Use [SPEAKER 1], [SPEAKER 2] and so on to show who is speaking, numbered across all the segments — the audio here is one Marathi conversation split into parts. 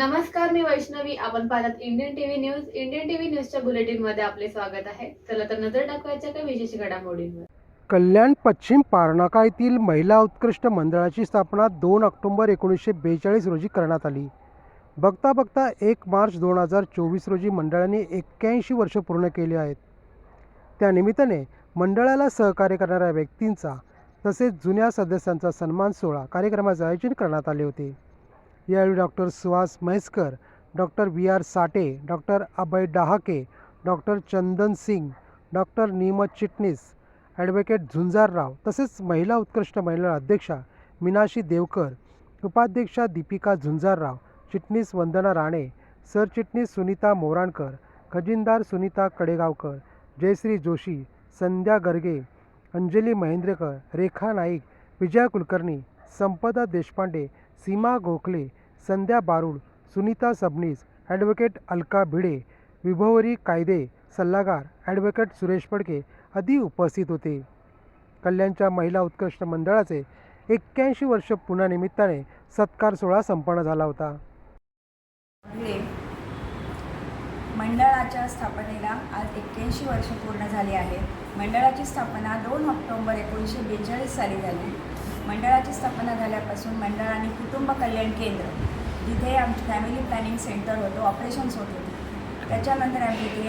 [SPEAKER 1] नमस्कार मी वैष्णवी. आपण पाहतात Indian TV news Indian TV न्यूजच्या बुलेटिनमध्ये आपले स्वागत आहे. चला तर नजर टाकवायच्या काही विशेष घडामोडींवर.
[SPEAKER 2] कल्याण पश्चिम पारनाका येथील महिला उत्कृष्ट मंडळाची स्थापना दोन ऑक्टोबर एकोणीसशे बेचाळीस रोजी करण्यात आली. बघता बघता एक मार्च दोन हजार चोवीस रोजी मंडळाने एक्क्याऐंशी वर्ष पूर्ण केली आहेत. त्यानिमित्ताने मंडळाला सहकार्य करणाऱ्या व्यक्तींचा तसेच जुन्या सदस्यांचा सन्मान सोहळा कार्यक्रमाचे आयोजन करण्यात आले होते. यावेळी doctor Suhas Mhaiskar doctor B R Sathe doctor Abhay Dahake doctor Chandan Singh doctor Neemat Chitnis advocate Zunjarrao तसेच महिला उत्कृष्ट महिला अध्यक्षा मीनाशी देवकर उपाध्यक्षा दीपिका झुंजारराव चिटणीस वंदना राणे सरचिटणीस सुनीता मोराणकर खजिनदार सुनीता कडेगावकर जयश्री जोशी संध्या गर्गे अंजली महेंद्रेकर रेखा नाईक विजया कुलकर्णी संपदा देशपांडे सीमा गोखले संध्या बारूड सुनीता सबनीस ॲडव्होकेट अलका भिडे विभवरी कायदे सल्लागार ॲडव्होकेट सुरेश फडके आदी उपस्थित होते. कल्याणच्या महिला उत्कृष्ट मंडळाचे एक्क्याऐंशी वर्ष पुण्यानिमित्ताने सत्कार सोहळा संपन्न झाला होता.
[SPEAKER 3] मंडळाच्या स्थापनेला आज एक्क्याऐंशी वर्ष पूर्ण झाली आहे. मंडळाची स्थापना दोन ऑक्टोंबर एकोणीसशे बेचाळीस साली झाली. मंडळाची स्थापना झाल्यापासून मंडळ आणि कुटुंब कल्याण केंद्र जिथे आमची फॅमिली प्लॅनिंग सेंटर होतं ऑपरेशन्स होत होते. त्याच्यानंतर आम्ही इथे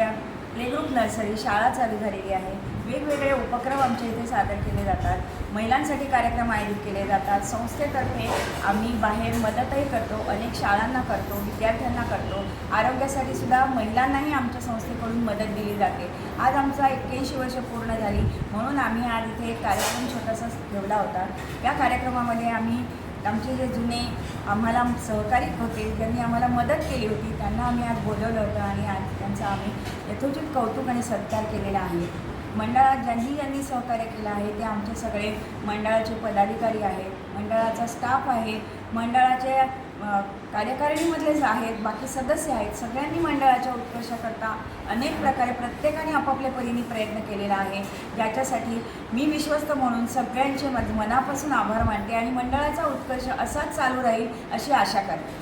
[SPEAKER 3] प्लेग्रुप नर्सरी शाळा चालू झालेली आहे. वेगवेगळे उपक्रम आमच्या इथे सादर केले जातात. महिलांसाठी कार्यक्रम आयोजित केले जातात. संस्थेतर्फे आम्ही बाहेर मदतही करतो अनेक शाळांना करतो विद्यार्थ्यांना करतो. आरोग्यासाठी सुद्धा महिलांनाही आमच्या संस्थेकडून मदत दिली जाते. आज आमचा एक्क्याऐंशी वर्ष पूर्ण झाली. म्हणून आम्ही आज इथे एक कार्यक्रम छोटासा ठेवला होता. या कार्यक्रमामध्ये आम्ही आमचे जे जुने आम्हाला सहकारी होते ज्यांनी आम्हाला मदत केली होती त्यांना आम्ही आज बोलवलं होतं आणि आज त्यांचा आम्ही यथोचित कौतुक आणि सत्कार केलेला आहे. मंडळात ज्यांनी ज्यांनी सहकार्य केलं आहे ते आमचे सगळे मंडळाचे पदाधिकारी आहेत मंडळाचा स्टाफ आहे मंडळाच्या अ, कार्यकारिणीमधलेच आहेत बाकी सदस्य आहेत. सगळ्यांनी मंडळाच्या उत्कर्षाकरता अनेक प्रकारे प्रत्येकाने आपापल्या परीने प्रयत्न केलेला आहे. ज्याच्यासाठी मी विश्वस्त म्हणून सगळ्यांचे मनापासून आभार मानते आणि मंडळाचा उत्कर्ष असाच चालू राहील अशी आशा करते.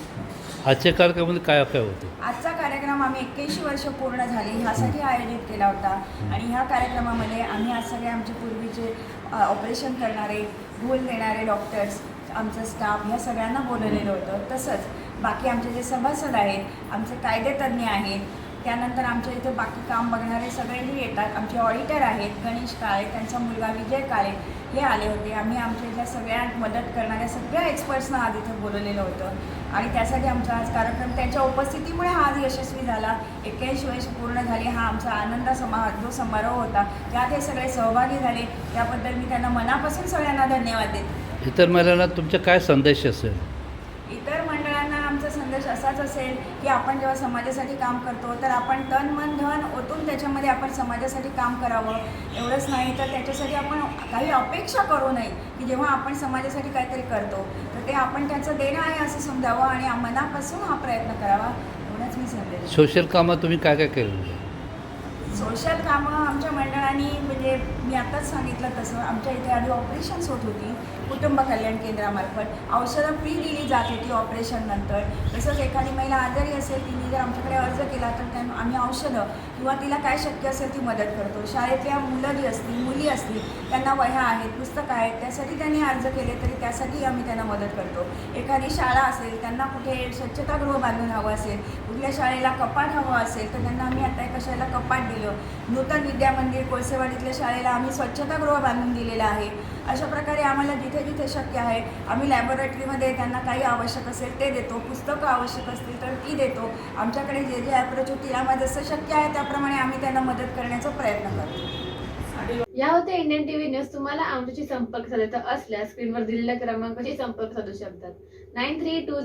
[SPEAKER 3] आजच्या
[SPEAKER 4] कार्यक्रमामध्ये काय काय होते?
[SPEAKER 3] आजचा कार्यक्रम आम्ही एक्क्याऐंशी वर्ष पूर्ण झाली ह्यासाठी आयोजित केला होता. आणि ह्या कार्यक्रमामध्ये आम्ही आज सगळे आमचे पूर्वीचे ऑपरेशन करणारे भूल देणारे डॉक्टर्स आमचं स्टाफ ह्या सगळ्यांना बोलवलेलं होतं. तसंच बाकी आमचे जे सभासद आहेत आमचे कायदेतज्ञ आहेत त्यानंतर आमच्या इथे बाकी काम बघणारे सगळेही येतात. आमचे ऑडिटर आहेत गणेश काळे त्यांचा मुलगा विजय काळे हे आले होते. आम्ही आमच्या इथल्या सगळ्या मदत करणाऱ्या सगळ्या एक्सपर्ट्सना आज इथे बोलवलेलं होतं. आणि त्यासाठी आमचा आज कार्यक्रम त्यांच्या उपस्थितीमुळे हा आज यशस्वी झाला. एक्क्याऐंशी वर्ष पूर्ण झाली. हा आमचा आनंद समा जो समारोह होता त्यात हे सगळे सहभागी झाले. त्याबद्दल मी त्यांना मनापासून सगळ्यांना धन्यवाद देते.
[SPEAKER 4] इतर महिलांना तुमचा काय संदेश असेल?
[SPEAKER 3] संदेश असाच असेल की आपण जेव्हा समाजासाठी काम करतो तर आपण तन मन धन ओतून त्याच्यामध्ये आपण समाजासाठी काम करावं. एवढंच नाही तर त्याच्यासाठी आपण काही अपेक्षा करू नये की जेव्हा आपण समाजासाठी काहीतरी करतो तर ते आपण त्याचं देणं आहे असं समजावं आणि मनापासून हा प्रयत्न करावा एवढंच मी संदेश
[SPEAKER 4] सोशल कामात तुम्ही काय काय केलं?
[SPEAKER 3] सोशल कामं आमच्या मंडळाने म्हणजे मी आताच सांगितलं तसं आमच्या इथे आधी ऑपरेशन्स होत होती कुटुंब कल्याण केंद्रामार्फत. औषधं फ्री दिली जात होती ऑपरेशननंतर तसंच एखादी महिला आजारी असेल तिने जर आमच्याकडे अर्ज केला तर त्या आम्ही औषधं किंवा तिला काय शक्य असेल ती मदत करतो. शाळेतल्या मुलं जी असतील मुली असतील त्यांना वह्या आहेत पुस्तकं आहेत त्यासाठी त्यांनी अर्ज केले तरी त्यासाठी आम्ही त्यांना मदत करतो. एखादी शाळा असेल त्यांना कुठे स्वच्छतागृह बांधून हवं असेल कुठल्या शाळेला कपाट हवं असेल तर त्यांना आम्ही आता एका शाळेला कपाट दिलं नूतन विद्या मंदिर कोळसेवाडीतल्या शाळेला आम्ही स्वच्छतागृह बांधून दिलेलं आहे. अशा प्रकारे आम्हाला जिथे जिथे शक्य आहे आम्ही लॅबोरेटरीमध्ये त्यांना काही आवश्यक असेल ते देतो. पुस्तकं आवश्यक असतील तर ती देतो. आमच्याकडे जे जे अप्रोच आम्हाला जसं शक्य आहे त्याप्रमाणे आम्ही त्यांना मदत करण्याचा प्रयत्न करतो.
[SPEAKER 1] या होत्या इंडियन टीव्ही न्यूज. तुम्हाला आमच्याशी संपर्क साधायचा असल्यास स्क्रीनवर दिलेल्या क्रमांकाशी संपर्क साधू शकतात. Nine three to